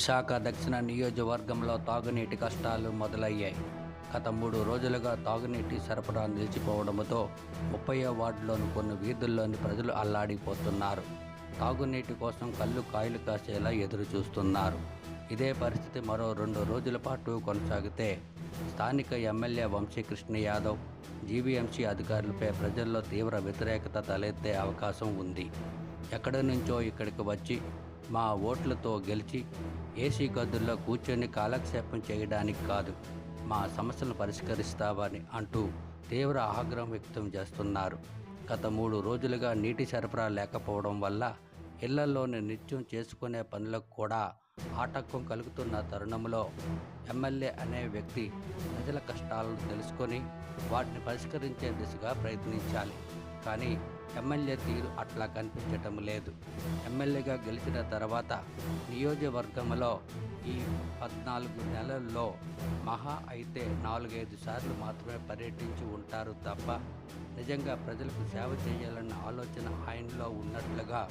విశాఖ దక్షిణ నియోజకవర్గంలో తాగునీటి కష్టాలు మొదలయ్యాయి. గత మూడు రోజులుగా తాగునీటి సరఫరా నిలిచిపోవడంతో ముప్పై వార్డులోని కొన్ని వీధుల్లోని ప్రజలు అల్లాడిపోతున్నారు. తాగునీటి కోసం కళ్ళు కాయలు కాసేలా ఎదురు చూస్తున్నారు ఇదే పరిస్థితి మరో రెండు రోజుల పాటు కొనసాగితే స్థానిక ఎమ్మెల్యే వంశీకృష్ణ యాదవ్ జీవీఎంసీ అధికారులపై ప్రజల్లో తీవ్ర వ్యతిరేకత తలెత్తే అవకాశం ఉంది. ఎక్కడి నుంచో ఇక్కడికి వచ్చి మా ఓట్లతో గెలిచి ఏసీ గదుల్లో కూర్చొని కాలక్షేపం చేయడానికి కాదు మా సమస్యలను పరిష్కరిస్తావని అంటూ తీవ్ర ఆగ్రహం వ్యక్తం చేస్తున్నారు. గత మూడు రోజులుగా నీటి సరఫరా లేకపోవడం వల్ల ఇళ్ళలోని నిత్యం చేసుకునే పనులకు కూడా ఆటంకం కలుగుతున్న తరుణంలో ఎమ్మెల్యే అనే వ్యక్తి ప్రజల కష్టాలను తెలుసుకొని వాటిని పరిష్కరించే దిశగా ప్రయత్నించాలి. కానీ ఎమ్మెల్యే తీరు అట్లా కనిపించటం లేదు. ఎమ్మెల్యేగా గెలిచిన తర్వాత నియోజకవర్గంలో ఈ పద్నాలుగు నెలల్లో మహా అయితే నాలుగైదు సార్లు మాత్రమే పర్యటించి ఉంటారు తప్ప నిజంగా ప్రజలకు సేవ చేయాలన్న ఆలోచన ఆయనలో ఉన్నట్లుగా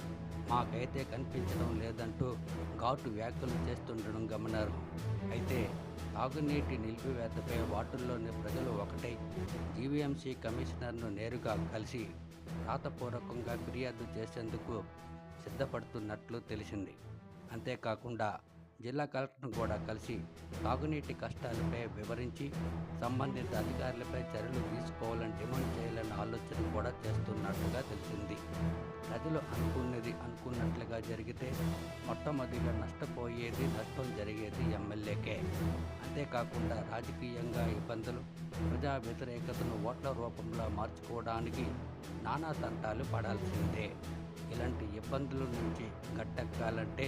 మాకైతే కనిపించడం లేదంటూ ఘాటు వ్యాఖ్యలు చేస్తుండడం గమనార్హం. అయితే తాగునీటి నిలిపివేతపై వార్డుల్లోని ప్రజలు ఒకటై జీవీఎంసీ కమిషనర్ను నేరుగా కలిసి రాతపూర్వకంగా ఫిర్యాదు చేసేందుకు సిద్ధపడుతున్నట్లు తెలిసింది. అంతేకాకుండా జిల్లా కలెక్టర్ను కూడా కలిసి తాగునీటి కష్టాలపై వివరించి సంబంధిత అధికారులపై చర్యలు తీసుకోవాలని డిమాండ్ చేయాలని ఆలోచన కూడా చేస్తున్నట్లుగా తెలిసింది. ప్రజలు అనుకున్నది అనుకున్నట్లుగా జరిగితే మొట్టమొదటిగా నష్టపోయేది నష్టం జరిగేది ఎమ్మెల్యే. అంతేకాకుండా రాజకీయంగా ఇబ్బందులు ప్రజా వ్యతిరేకతను ఓట్ల రూపంలో మార్చుకోవడానికి నానా తంటాలు పడాల్సిందే. ఇలాంటి ఇబ్బందుల నుంచి గట్టెక్కాలంటే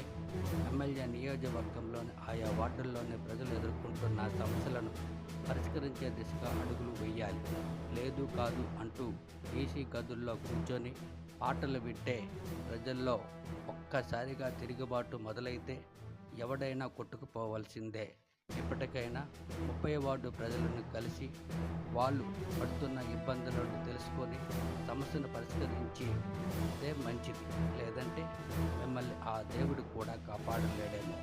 ఎమ్మెల్యే నియోజకవర్గంలోని ఆయా వార్డుల్లోని ప్రజలు ఎదుర్కొంటున్న సమస్యలను పరిష్కరించే దిశగా అడుగులు వేయాలి. లేదు కాదు అంటూ ఈసీ గదుల్లో కూర్చొని పాటలు వింటే ప్రజల్లో ఒక్కసారిగా తిరుగుబాటు మొదలైతే ఎవడైనా కొట్టుకుపోవలసిందే. ఇప్పటికైనా ముప్పై వార్డు ప్రజలను కలిసి వాళ్ళు పడుతున్న ఇబ్బందులను తెలుసుకొని సమస్యను పరిష్కరించి అదే మంచిది. లేదంటే మిమ్మల్ని ఆ దేవుడు కూడా కాపాడలేడేమో.